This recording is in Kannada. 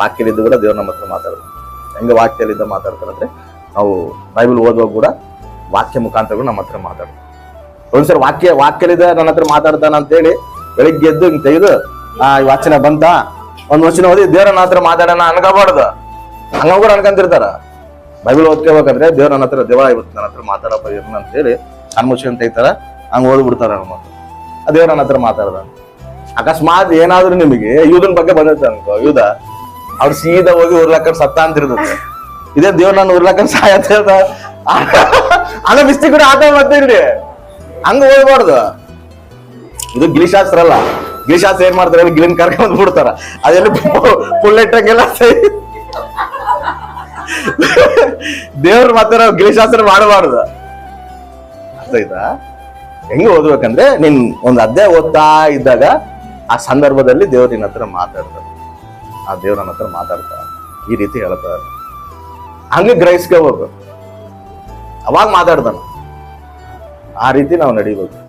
ವಾಕ್ಯಲಿದ್ದು ಕೂಡ ದೇವ್ರ ನಮ್ಮ ಹತ್ರ ಮಾತಾಡ್ತಾರೆ. ಹೆಂಗೆ ವಾಕ್ಯಲಿದ್ದ ಮಾತಾಡ್ತಾರೆ ಅಂದ್ರೆ ನಾವು ಬೈಬಲ್ ಓದುವಾಗ ಕೂಡ ವಾಕ್ಯ ಮುಖಾಂತರಗಳು ನಮ್ಮ ಹತ್ರ ಮಾತಾಡ್ತಾರೆ. ಒಂದ್ಸರಿ ವಾಕ್ಯ ವಾಕ್ಯಲಿದ್ದ ನನ್ನ ಹತ್ರ ಮಾತಾಡ್ತಾನ ಅಂತೇಳಿ ಬೆಳಿಗ್ಗೆ ಎದ್ದು ಹಿಂಗೆ ತೆಗೆದು, ಆ ವಾಚನ ಬಂತ? ಒಂದ್ ವಚನ ಓದಿ, ದೇವ್ರ ನನ್ನ ಹತ್ರ ಮಾತಾಡೋಣ ಅನ್ಕೋಬಾರ್ದು. ಹಂಗ ಕೂಡ ಅನ್ಕೊಂತಿರ್ತಾರ. ಬೈಬಲ್ ಓದ್ಕೋಬೇಕಂದ್ರೆ ದೇವ್ರ ನನ್ನ ಹತ್ರ ದೇವ ಇವತ್ತು ನನ್ನ ಹತ್ರ ಮಾತಾಡಪ್ಪ ಇರ್ನ ಅಂತ ಹೇಳಿ ಅನ್ಮುಚ್ಕೊಂತ ತೆಗಿತಾರ. ಹಂಗ ಓದ್ಬಿಡ್ತಾರ ನಮ್ಮ ದೇವ್ರ ನನ್ನ ಹತ್ರ ಮಾತಾಡ್ದ ಅಕಸ್ಮಾತ್ ಏನಾದ್ರೂ ನಿಮಗೆ ಯೂದನ್ ಬಗ್ಗೆ ಬಂದಿರ್ತಾರ ಅನ್ಕೋ, ಯೂದ. ಅವ್ರು ಸೀದಾ ಹೋಗಿ ಉರ್ಲಾಕರ್ ಸತ್ತ ಅಂತಿರ್ತದೆ ಇದೇ ದೇವ್ ನಾನು ಉರ್ಲಾಕರ್ ಅಂತ ಹೇಳ್ದ. ಅದ ಬಿಸ್ತಿ ಕೂಡ ಆಟ ಮಾಡ್ತೀರಿ ಹಂಗ ಹೋಗ್ಬಾರ್ದು. ಇದು ಗಿಲಿಶಾಸ್ತ್ರ ಅಲ್ಲ. ಗಿಲಿಶಾಸ್ತ್ರ ಏನ್ ಮಾಡ್ತಾರೆ ಗಿಲಿನ್ ಕರ್ಕೊಂಡ್ ಬಿಡ್ತಾರ ಅದೆಲ್ಲ ಪುಲ್ಲೆಟ್ಟಾಗೆಲ್ಲ ದೇವ್ರ ಮಾತ್ರ ಗಿಲಿಶಾಸ್ತ್ರ ಮಾಡಬಾರ್ದು. ಅರ್ಥ ಆಯ್ತಾ? ಹೆಂಗೆ ಓದ್ಬೇಕಂದ್ರೆ, ನಿನ್ ಒಂದ್ ಅಧ್ಯಾಯ ಓದ್ತಾ ಇದ್ದಾಗ ಆ ಸಂದರ್ಭದಲ್ಲಿ ದೇವ್ರ ನಿನ್ನ ಹತ್ರ ಮಾತಾಡ್ತಾರೆ. ಆ ದೇವ್ರ ನನ್ನ ಹತ್ರ ಮಾತಾಡ್ತಾರೆ. ಈ ರೀತಿ ಹೇಳ್ತಾರೆ. ಹಂಗೆ ಗ್ರಹಿಸ್ಕೋಬೇಕು ಅವಾಗ ಮಾತಾಡ್ತಾನ. ಆ ರೀತಿ ನಾವು ನಡಿಬೇಕು.